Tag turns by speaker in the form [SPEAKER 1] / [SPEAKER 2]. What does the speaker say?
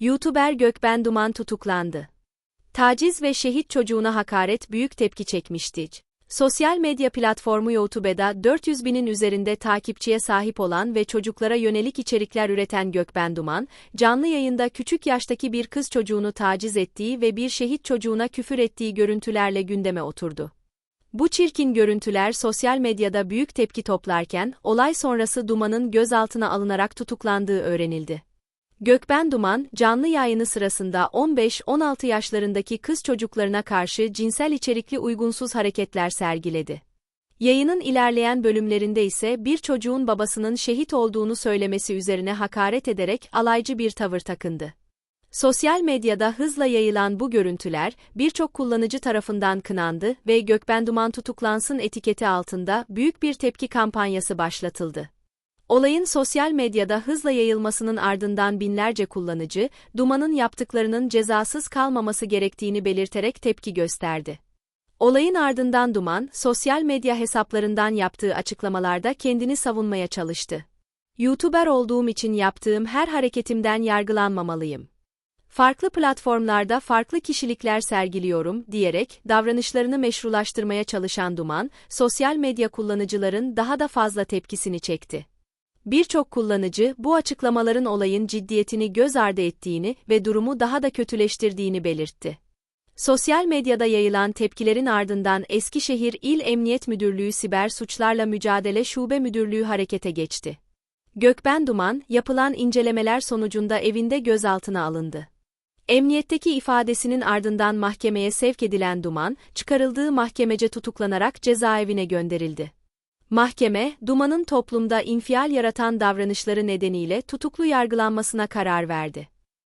[SPEAKER 1] YouTuber Gökben Duman tutuklandı. Taciz ve şehit çocuğuna hakaret büyük tepki çekmişti. Sosyal medya platformu YouTube'da 400 binin üzerinde takipçiye sahip olan ve çocuklara yönelik içerikler üreten Gökben Duman, canlı yayında küçük yaştaki bir kız çocuğunu taciz ettiği ve bir şehit çocuğuna küfür ettiği görüntülerle gündeme oturdu. Bu çirkin görüntüler sosyal medyada büyük tepki toplarken, olay sonrası Duman'ın gözaltına alınarak tutuklandığı öğrenildi. Gökben Duman, canlı yayını sırasında 15-16 yaşlarındaki kız çocuklarına karşı cinsel içerikli uygunsuz hareketler sergiledi. Yayının ilerleyen bölümlerinde ise bir çocuğun babasının şehit olduğunu söylemesi üzerine hakaret ederek alaycı bir tavır takındı. Sosyal medyada hızla yayılan bu görüntüler, birçok kullanıcı tarafından kınandı ve Gökben Duman tutuklansın etiketi altında büyük bir tepki kampanyası başlatıldı. Olayın sosyal medyada hızla yayılmasının ardından binlerce kullanıcı, Duman'ın yaptıklarının cezasız kalmaması gerektiğini belirterek tepki gösterdi. Olayın ardından Duman, sosyal medya hesaplarından yaptığı açıklamalarda kendini savunmaya çalıştı. YouTuber olduğum için yaptığım her hareketimden yargılanmamalıyım. Farklı platformlarda farklı kişilikler sergiliyorum diyerek davranışlarını meşrulaştırmaya çalışan Duman, sosyal medya kullanıcıların daha da fazla tepkisini çekti. Birçok kullanıcı bu açıklamaların olayın ciddiyetini göz ardı ettiğini ve durumu daha da kötüleştirdiğini belirtti. Sosyal medyada yayılan tepkilerin ardından Eskişehir İl Emniyet Müdürlüğü Siber Suçlarla Mücadele Şube Müdürlüğü harekete geçti. Gökben Duman, yapılan incelemeler sonucunda evinde gözaltına alındı. Emniyetteki ifadesinin ardından mahkemeye sevk edilen Duman, çıkarıldığı mahkemece tutuklanarak cezaevine gönderildi. Mahkeme, Duman'ın toplumda infial yaratan davranışları nedeniyle tutuklu yargılanmasına karar verdi.